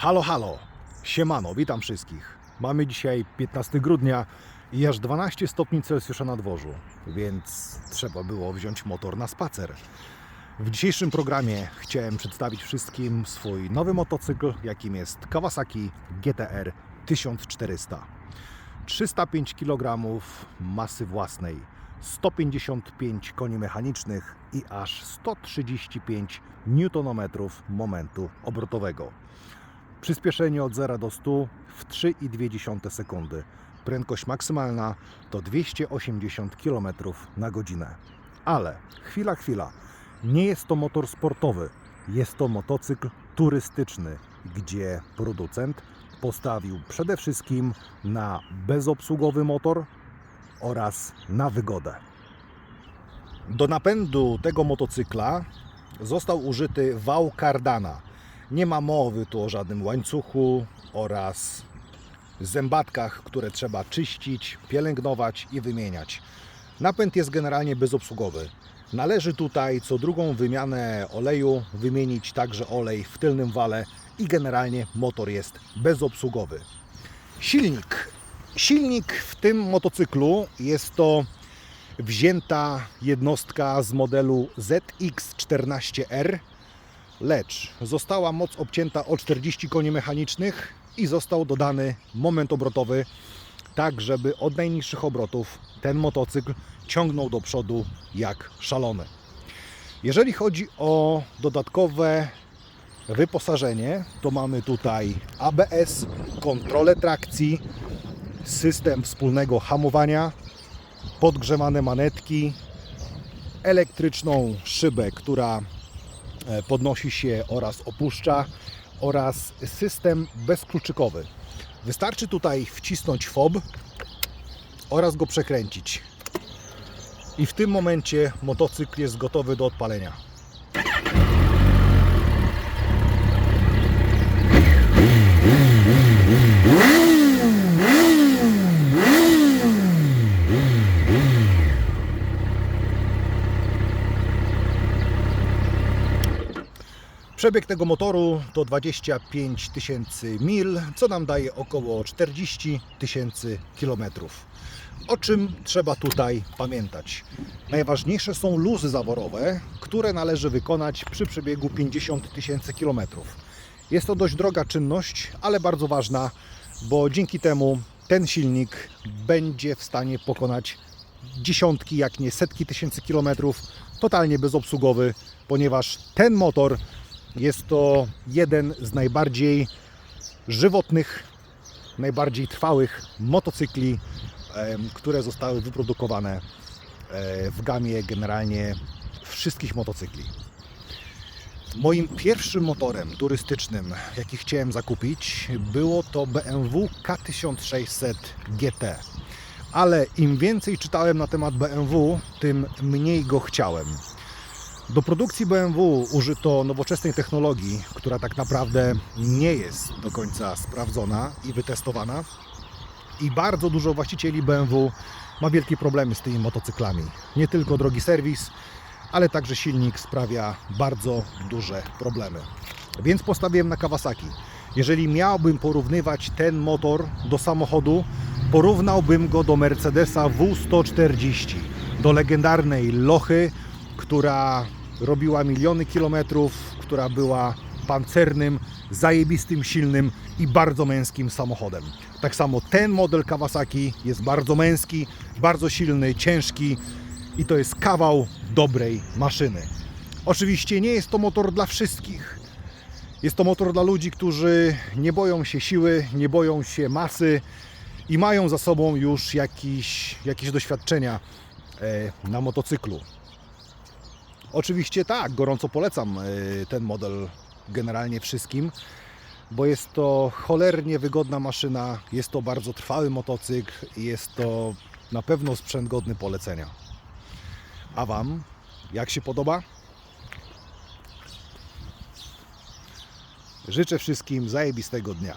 Halo, halo, siemano, witam wszystkich. Mamy dzisiaj 15 grudnia i aż 12 stopni Celsjusza na dworzu, więc trzeba było wziąć motor na spacer. W dzisiejszym programie chciałem przedstawić wszystkim swój nowy motocykl, jakim jest Kawasaki GTR 1400. 305 kg masy własnej, 155 koni mechanicznych i aż 135 Nm momentu obrotowego. Przyspieszenie od 0 do 100 w 3,2 sekundy. Prędkość maksymalna to 280 km na godzinę. Ale chwila, chwila. Nie jest to motor sportowy. Jest to motocykl turystyczny, gdzie producent postawił przede wszystkim na bezobsługowy motor oraz na wygodę. Do napędu tego motocykla został użyty wał kardana. Nie ma mowy tu o żadnym łańcuchu oraz zębatkach, które trzeba czyścić, pielęgnować i wymieniać. Napęd jest generalnie bezobsługowy. Należy tutaj co drugą wymianę oleju wymienić także olej w tylnym wale i generalnie motor jest bezobsługowy. Silnik. Silnik w tym motocyklu jest to wzięta jednostka z modelu ZX14R, lecz została moc obcięta o 40 koni mechanicznych i został dodany moment obrotowy, tak żeby od najniższych obrotów ten motocykl ciągnął do przodu jak szalony. Jeżeli chodzi o dodatkowe wyposażenie, to mamy tutaj ABS, kontrolę trakcji, system wspólnego hamowania, podgrzewane manetki, elektryczną szybę, która podnosi się oraz opuszcza oraz system bezkluczykowy. Wystarczy tutaj wcisnąć fob oraz go przekręcić. I w tym momencie motocykl jest gotowy do odpalenia. Przebieg tego motoru to 25 tysięcy mil, co nam daje około 40 tysięcy kilometrów. O czym trzeba tutaj pamiętać? Najważniejsze są luzy zaworowe, które należy wykonać przy przebiegu 50 tysięcy kilometrów. Jest to dość droga czynność, ale bardzo ważna, bo dzięki temu ten silnik będzie w stanie pokonać dziesiątki, jak nie setki tysięcy kilometrów, totalnie bezobsługowy, ponieważ ten motor jest to jeden z najbardziej żywotnych, najbardziej trwałych motocykli, które zostały wyprodukowane e, w gamie generalnie wszystkich motocykli. Moim pierwszym motorem turystycznym, jaki chciałem zakupić, było to BMW K1600 GT. Ale im więcej czytałem na temat BMW, tym mniej go chciałem. Do produkcji BMW użyto nowoczesnej technologii, która tak naprawdę nie jest do końca sprawdzona i wytestowana. I bardzo dużo właścicieli BMW ma wielkie problemy z tymi motocyklami. Nie tylko drogi serwis, ale także silnik sprawia bardzo duże problemy. Więc postawiłem na Kawasaki. Jeżeli miałbym porównywać ten motor do samochodu, porównałbym go do Mercedesa W140, do legendarnej Lochy, która robiła miliony kilometrów, która była pancernym, zajebistym, silnym i bardzo męskim samochodem. Tak samo ten model Kawasaki jest bardzo męski, bardzo silny, ciężki i to jest kawał dobrej maszyny. Oczywiście nie jest to motor dla wszystkich. Jest to motor dla ludzi, którzy nie boją się siły, nie boją się masy i mają za sobą już jakieś, jakieś doświadczenia e, na motocyklu. Oczywiście tak, gorąco polecam y, ten model generalnie wszystkim, bo jest to cholernie wygodna maszyna, jest to bardzo trwały motocykl jest to na pewno sprzęt godny polecenia. A Wam jak się podoba? Życzę wszystkim zajebistego dnia.